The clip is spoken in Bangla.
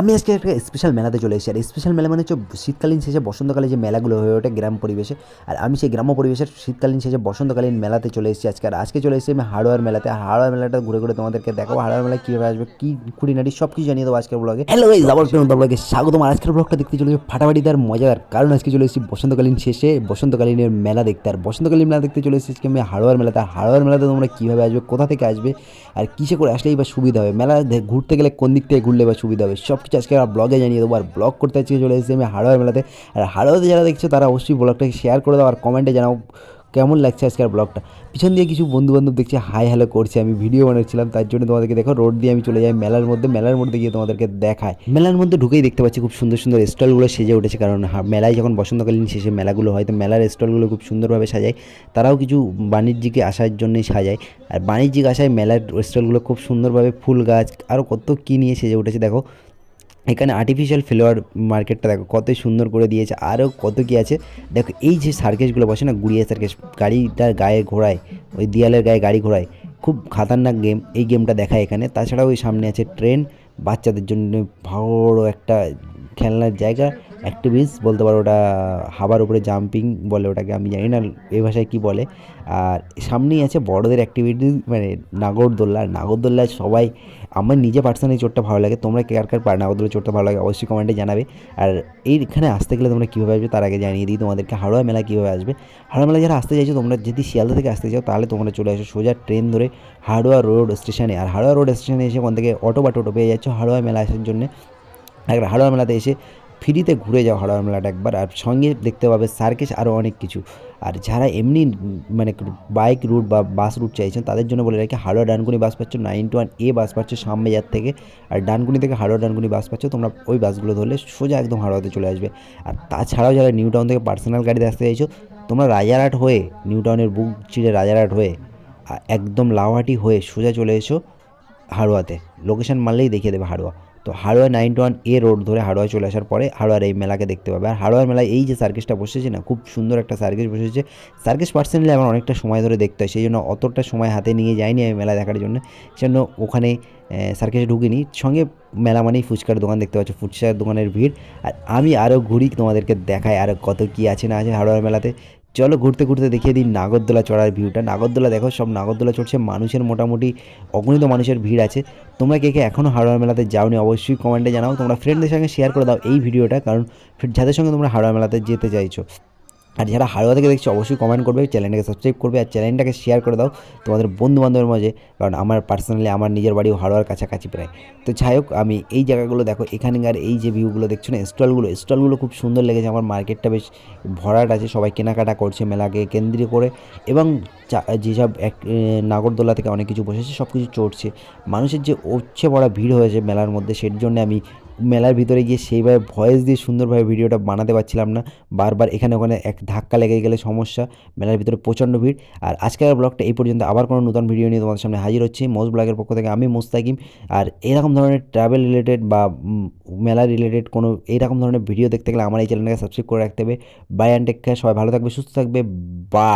আমি আজকে একটা স্পেশাল মেলাতে চলে এসেছি। আর স্পেশাল মেলা মানে হচ্ছে শীতকালীন শেষে বসন্তকালে যে মেলাগুলো হয়ে ওঠে গ্রাম পরিবেশে। আর আমি সেই গ্রাম্য পরিবেশের শীতকালীন শেষে বসন্তকালীন মেলাতে চলে এসেছি আজকে। আর আজকে চলে এসেছি আমি হার্ডওয়্যার মেলাতে। আর হার্ডওয়্যার মেলাটা ঘুরে ঘুরে তোমাদেরকে দেখাবো। হার্ডওয়্যার মেলায় কীভাবে আসবে, কী খুঁটিনাটি সব কিছু জানিয়ে দেবো আজকের ব্লগে হ্যালো গাইজ আবার প্রেম ব্লগে স্বাগতম। আর আজকের ব্লগটা দেখতে চলেছে ফাটাফাটি তার মজার কারণ আজকে চলে এসেছি বসন্তকালীন শেষে বসন্তকালীনের মেলা দেখতে। আর বসন্তকালীন মেলা দেখতে চলে এসেছি আমি হার্ডওয়্যার মেলাতে। আর মেলাতে তোমরা কীভাবে আসবে, কোথা থেকে আসবে, আর কিসে করে আসলেই বা সুবিধা হবে? মেলা ঘুরতে গেলে কোন দিক থেকে ঘুরলে বা সুবিধা হবে? সব কিছু আজকে ব্লগে জানিয়ে দেবো। আর ব্লগ করতে আজকে চলে এসেছি আমি হার্ডওয়্যার মেলাতে। আর হার্ডওয়্যারে যারা দেখছ, তারা অবশ্যই ব্লগটাকে শেয়ার করে দাও আর কমেন্টে জানাও কেমন লাগছে আজকের ব্লগটা পিছন দিয়ে কিছু বন্ধু বান্ধব দেখছি হাই হ্যালো করছে। আমি ভিডিও বানাচ্ছিলাম, তার জন্য তোমাদেরকে দেখো রোড দিয়ে আমি চলে যাই, মেলার মধ্যে মেলার মধ্যে গিয়ে তোমাদেরকে দেখায় মেলার মধ্যে ঢুকেই দেখতে পাচ্ছি খুব সুন্দর সুন্দর স্টলগুলো সেজে উঠেছে, কারণ মেলায় যখন বসন্তকালীন শেষে মেলাগুলো হয়, তো মেলার স্টলগুলো খুব সুন্দরভাবে সাজায় তারাও কিছু বাণিজ্যিক আসার জন্যই সাজায়। আর বাণিজ্যিক আসায় মেলার স্টলগুলো খুব সুন্দরভাবে ফুল গাছ আরও কত কী নিয়ে সেজে উঠেছে, দেখো। এখানে আর্টিফিশিয়াল ফ্লেওয়ার মার্কেটটা দেখো, কত সুন্দর করে দিয়েছে আরও কত কী আছে? দেখো, এই যে সার্কেসগুলো বসে না, গুড়িয়া সার্কেস গাড়িটার গায়ে ঘোরায় ওই দেয়ালের গায়ে গাড়ি ঘোরায় খুব খাতারনাক গেম এই গেমটা দেখায় এখানে। তাছাড়াও ওই সামনে আছে ট্রেন বাচ্চাদের জন্য বড় একটা খেলনার জায়গা অ্যাক্টিভিস বলতে পারো ওটা হাবার উপরে জাম্পিং বলে ওটাকে আমি জানি না এই ভাষায় কী বলে। আর সামনেই আছে বড়দের অ্যাক্টিভিটি মানে নাগরদোল্লা। নাগরদোল্লায় সবাই, আমার নিজে পার্সোনালি চোটটা ভালো লাগে। তোমরা কে, কার কার পা- নাগরদোল্লা চোটটা ভালো লাগে অবশ্যই কমেন্টে জানাবে। আর এইখানে আসতে গেলে তোমরা কীভাবে আসবে তার আগে জানিয়ে দিই তোমাদেরকে। হাড়োয়া মেলা কীভাবে আসবে? হাড়োয়া মেলা যারা আসতে চাইছো, তোমরা যদি শিয়ালদা থেকে আসতে চাও, তাহলে তোমরা চলে আসো সোজা ট্রেন ধরে হাড়োয়া রোড স্টেশনে আর হাড়োয়া রোড স্টেশনে এসে ওখান থেকে অটো বা টোটো পেয়ে যাচ্ছ হাড়োয়া মেলা আসার জন্য। একবার হাড়োয়া মেলাতে এসে ফ্রিতে ঘুরে যাও হাড়োয়া মেলাটা একবার। আর সঙ্গে দেখতে পাবে সার্কেস আরও অনেক কিছু। আর যারা এমনি মানে বাইক রুট বা বাস রুট চাইছেন, তাদের জন্য বলে রাখি হাড়োয়া ডানকুনি বাস পাচ্ছ, nine two one A bus পাচ্ছ সামবেজার থেকে। আর ডানকুনি থেকে হাড়োয়া ডানকুনি বাস পাচ্ছ, তোমরা ওই বাসগুলো ধরলে সোজা একদম হাড়োয়াতে চলে আসবে। আর তাছাড়াও যারা নিউ টাউন থেকে পার্সোনাল গাড়িতে আসতে চাইছো, তোমরা রাজারহাট হয়ে, নিউ টাউনের বুক চিড়ে রাজারহাট হয়ে একদম লাউহাটি হয়ে সোজা চলে এসো হাড়োয়াতে লোকেশন মারলেই দেখিয়ে দেবে হাড়োয়া তো Haroa nine one A road ধরে হাড়োয়া চলে আসার পরে হাড়োয়ার এই মেলাকে দেখতে পাবে। আর হাড়োয়ার মেলায় এই যে সার্কেসটা বসেছে না, খুব সুন্দর একটা সার্কেস বসেছে। সার্কেস পার্সোনালি আমার অনেকটা সময় ধরে দেখতে হয়, সেই জন্য অতটা সময় হাতে নিয়ে যাইনি আমি মেলা দেখার জন্য। সেজন্য ওখানে সার্কেসে ঢুকিনি। সঙ্গে মেলা মানেই ফুচকার দোকান দেখতে পাচ্ছ, ফুচকার দোকানের ভিড়। আর আমি আরও ঘুরি তোমাদেরকে দেখাই আরও কত কী আছে না আছে হাড়োয়ার মেলাতে। চলো ঘুরতে ঘুরতে দেখিয়ে দিই নাগরদোলা চড়ার ভিউটা নাগরদোলা দেখো, সব নাগরদোলা চড়ছে, মানুষের মোটামুটি অগণিত মানুষের ভিড় আছে। তোমরা কে কে এখনও হাড়োয়ার মেলাতে যাওনি অবশ্যই কমেন্টে জানাও। তোমরা ফ্রেন্ডদের সঙ্গে শেয়ার করে দাও এই ভিডিওটা কারণ যাদের সঙ্গে তোমরা হাড়োয়ার মেলাতে যেতে চাইছো। আর যারা হাড়োয়া থেকে দেখছ, অবশ্যই কমেন্ট করবে চ্যানেলটাকে সাবস্ক্রাইব করবে আর চ্যানেলটাকে শেয়ার করে দাও তোমাদের বন্ধু বান্ধবের মাঝে, কারণ আমার পার্সোনালি আমার নিজের বাড়িও হাড়োয়ার কাছাকাছি প্রায়। তো যাই হোক, আমি এই জায়গাগুলো দেখো, এখানকার এই যে ভিউগুলো দেখছ না স্টলগুলো স্টলগুলো খুব সুন্দর লেগেছে, আমার মার্কেটটা বেশ ভরাট আছে, সবাই কেনাকাটা করছে মেলাকে কেন্দ্রীয় করে, এবং যেসব এক নাগরদোলা থেকে অনেক কিছু বসেছে সব কিছু চড়ছে। মানুষের যে উচ্ছে পড়া ভিড় হয়েছে মেলার মধ্যে সের জন্য আমি মেলার ভিতরে গিয়ে সেইভাবে ভয়েস দিয়ে সুন্দরভাবে ভিডিওটা বানাতে পারছিলাম না। বারবার এখানে ওখানে এক ধাক্কা লেগে গেলে সমস্যা, মেলার ভিতরে প্রচণ্ড ভিড়। আর আজকের ব্লগটা এই পর্যন্ত, আবার কোনো নতুন ভিডিও নিয়ে তোমাদের সামনে হাজির হচ্ছি। মোজ ব্লগের পক্ষ থেকে আমি মুস্তাকিম। আর এরকম ধরনের ট্রাভেল রিলেটেড বা মেলা রিলেটেড কোনো এইরকম ধরনের ভিডিও দেখতে গেলে আমার এই চ্যানেলটাকে সাবস্ক্রাইব করে রাখতে হবে। বাই অ্যান্ড টেক সবাই ভালো থাকবে, সুস্থ থাকবে বা